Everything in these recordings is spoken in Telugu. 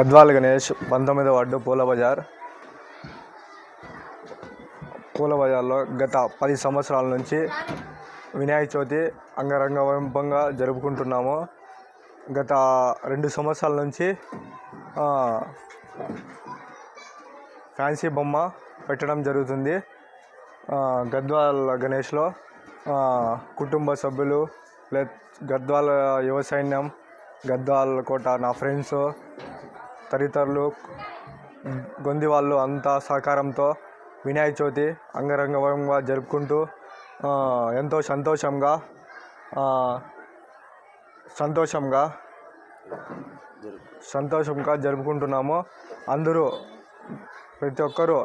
గద్వాల్ గణేష్ పంతొమ్మిదో వార్డు పూల బజార్. పూల బజార్లో గత పది సంవత్సరాల నుంచి వినాయక చవితి అంగరంగ వైభవంగా జరుపుకుంటున్నాము. గత రెండు సంవత్సరాల నుంచి ఫ్యాన్సీ బొమ్మ పెట్టడం జరుగుతుంది. గద్వాల్ గణేష్లో కుటుంబ సభ్యులు లే గద్వాల యువ సైన్యం గద్వాల్ కోట నా ఫ్రెండ్స్ తదితరులు గొంది వాళ్ళు అంతా సహకారంతో వినాయక చవితి అంగరంగ వైభవంగా జరుపుకుంటూ ఎంతో సంతోషంగా సంతోషంగా సంతోషంగా జరుపుకుంటున్నాము. అందరూ ప్రతి ఒక్కరూ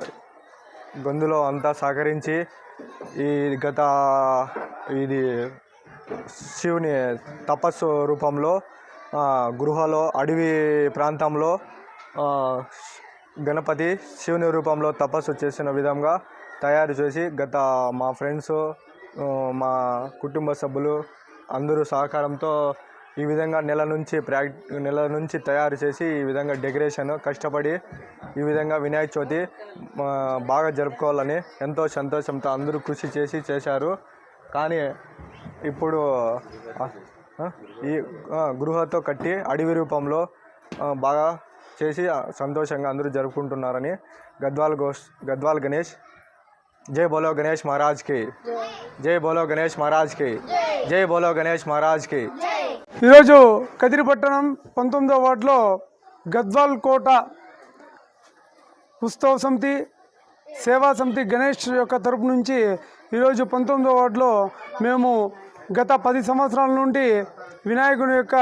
గొంతులో అంతా సహకరించి ఈ గత ఇది శివుని తపస్సు రూపంలో గృహలో అడవి ప్రాంతంలో గణపతి శివుని రూపంలో తపస్సు చేసిన విధంగా తయారు చేసి గత మా ఫ్రెండ్స్ మా కుటుంబ సభ్యులు అందరూ సహకారంతో ఈ విధంగా నెల నుంచి ప్రాక్ నెల నుంచి తయారు చేసి ఈ విధంగా డెకరేషన్ కష్టపడి ఈ విధంగా వినాయక చవితి బాగా జరుపుకోవాలని ఎంతో సంతోషంతో అందరూ కృషి చేసి చేశారు. కానీ ఇప్పుడు ఈ గృహతో కట్టి అడవి రూపంలో బాగా చేసి సంతోషంగా అందరూ జరుపుకుంటున్నారని గద్వాల్ గోష్ గద్వాల్ గణేష్. జై బోలో గణేష్ మహారాజ్కి. జై బోలో గణేష్ మహారాజ్కి. జై బోలో గణేష్ మహారాజ్కి. ఈరోజు కదిరిపట్టణం పంతొమ్మిదవ వార్డులో గద్వాల్ కోట ఉత్సవ సమితి సేవా సమితి గణేష్ యొక్క తరపు నుంచి ఈరోజు పంతొమ్మిదవ వార్డులో మేము గత పది సంవత్సరాల నుండి వినాయకుని యొక్క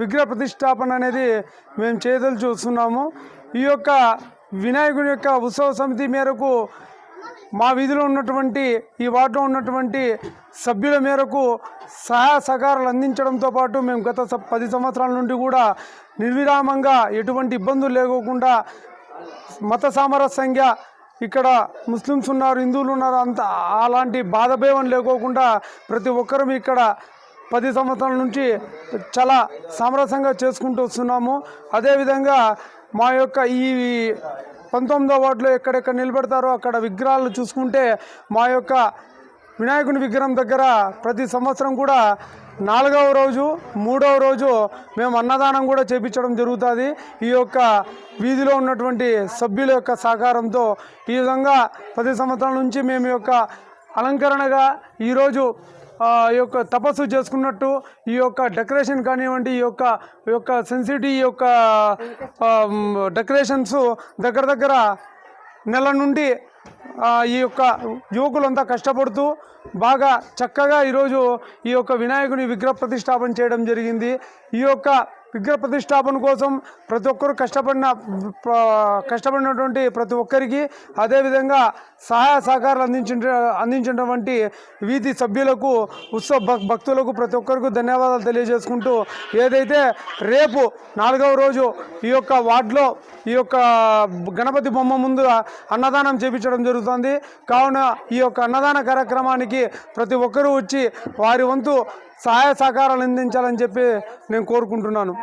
విగ్రహ ప్రతిష్టాపన అనేది మేము చేతులు చూస్తున్నాము. ఈ యొక్క వినాయకుని యొక్క ఉత్సవ సమితి మేరకు మా వీధిలో ఉన్నటువంటి ఈ వార్డులో ఉన్నటువంటి సభ్యుల మేరకు సహాయ సహకారాలు అందించడంతో పాటు మేము గత పది సంవత్సరాల నుండి కూడా నిర్విరామంగా ఎటువంటి ఇబ్బందులు లేకోకుండా మత సామరస్యంగా ఇక్కడ ముస్లిమ్స్ ఉన్నారు హిందువులు ఉన్నారు అంత అలాంటి బాధభేవం లేకోకుండా ప్రతి ఒక్కరూ ఇక్కడ పది సంవత్సరాల నుంచి చాలా సామరస్యంగా చేసుకుంటూ వస్తున్నాము. అదేవిధంగా మా యొక్క ఈ పంతొమ్మిదో వార్డులో ఎక్కడెక్కడ నిలబెడతారో అక్కడ విగ్రహాలు చూసుకుంటే మా యొక్క వినాయకుని విగ్రహం దగ్గర ప్రతి సంవత్సరం కూడా నాలుగవ రోజు మూడవ రోజు మేము అన్నదానం కూడా చేపించడం జరుగుతుంది. ఈ యొక్క వీధిలో ఉన్నటువంటి సభ్యుల యొక్క సహకారంతో ఈ విధంగా పది సంవత్సరాల నుంచి మేము యొక్క అలంకరణగా ఈరోజు యొక్క తపస్సు చేసుకున్నట్టు ఈ యొక్క డెకరేషన్ కానివ్వండి ఈ యొక్క ఈ యొక్క సెన్సిటీ యొక్క డెకరేషన్స్ దగ్గర దగ్గర నెల నుండి ఈ యొక్క యువకులంతా కష్టపడుతూ బాగా చక్కగా ఈరోజు ఈ యొక్క వినాయకుని విగ్రహ ప్రతిష్టాపన చేయడం జరిగింది. ఈ యొక్క విగ్రహ ప్రతిష్టాపన కోసం ప్రతి ఒక్కరు కష్టపడిన కష్టపడినటువంటి ప్రతి ఒక్కరికి అదేవిధంగా సహాయ సహకారాలు అందించిన అందించినటువంటి వీధి సభ్యులకు ఉత్సవ భక్తులకు ప్రతి ఒక్కరికి ధన్యవాదాలు తెలియజేసుకుంటూ ఏదైతే రేపు నాలుగవ రోజు ఈ యొక్క వార్డులో ఈ యొక్క గణపతి బొమ్మ ముందు అన్నదానం చేపించడం జరుగుతుంది. కావున ఈ యొక్క అన్నదాన కార్యక్రమానికి ప్రతి ఒక్కరూ వచ్చి వారి వంతు సహాయ సహకారాలు అందించాలని చెప్పి నేను కోరుకుంటున్నాను.